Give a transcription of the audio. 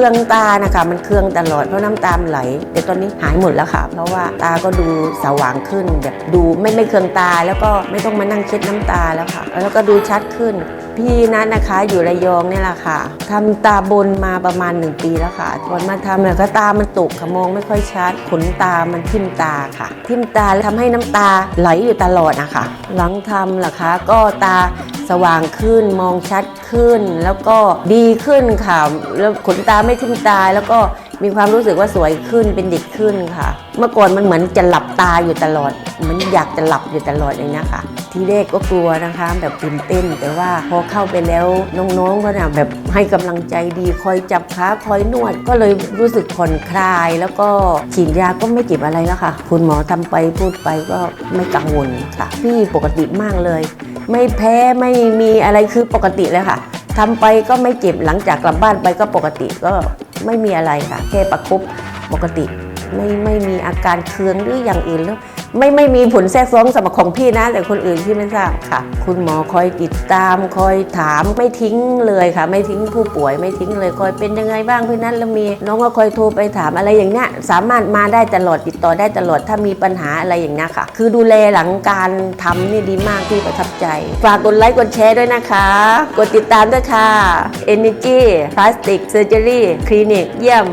คืองตานะคะมันเคืองตลอดเพราะน้ำตาไหล แต่ตอนนี้หายหมดแล้วค่ะ เพราะว่าตาก็ดูสว่างขึ้นแบบดูไม่ไม่เคืองตาแล้วก็ไม่ต้องมานั่งเช็ดน้ำตาแล้วค่ะ แล้วก็ดูชัดขึ้น พี่นัทนะคะอยู่ระยองเนี่ยแหละค่ะทำตาบนมาประมาณ 1 ปีแล้วค่ะก่อนมาทำเนี่ยก็ตามันตกค่ะมองไม่ค่อยชัดขนตามันทิ่มตาค่ะ ทิ่มตาแล้วทำให้น้ำตาไหลอยู่ตลอดนะคะหลังทำล่ะคะก็ตา สว่างขึ้นมองชัดขึ้น แล้วก็ดีขึ้นค่ะ แล้วขนตาไม่ทิ่มตา แล้วก็มีความรู้สึกว่าสวยขึ้นเป็นเด็กขึ้นค่ะ เมื่อก่อนมันเหมือนจะหลับตาอยู่ตลอดเหมันอยากจะหลับอยู่ตลอดอย่างนี้ค่ะ ทีแรกก็กลัวนะคะ แบบตื่นเต้น แต่ว่าพอเข้าไปแล้วน้องๆก็เนี่ยแบบให้กำลังใจดีคอยจับขาคอยนวด ก็เลยรู้สึกผ่อนคลาย แล้วก็ฉีดยาก็ไม่เจ็บอะไรแล้วค่ะ คุณหมอทำไปพูดไปก็ไม่กังวลค่ะ พี่ปกติมากเลย ไม่แพ้ไม่มีอะไรคือปกติเลยค่ะทำไปก็ไม่เจ็บหลังจากกลับบ้านไปก็ปกติก็ไม่มีอะไรค่ะแค่ประคบปกติ ไม่ไม่มีอาการเคืองหรืออย่างอื่นแล้วไม่ไม่มีผลแทรกซ้อนสำหรับของพี่นะ แต่คนอื่นพี่ไม่ทราบค่ะ คุณหมอคอยติดตามคอยถามไม่ทิ้งเลยค่ะ ไม่ทิ้งผู้ป่วยไม่ทิ้งเลยคอยเป็นยังไงบ้างพี่นัทแล้วมีน้องก็คอยโทรไปถามอะไรอย่างเนี้ยสามารถมาได้ตลอดติดต่อได้ตลอดถ้ามีปัญหาอะไรอย่างเนี้ยค่ะ คือดูแลหลังการทำนี่ดีมากพี่ประทับใจ ฝากกดไลค์กดแชร์ด้วยนะคะ กดติดตามด้วยค่ะ Energy Plastic Surgery Clinic เยี่ยม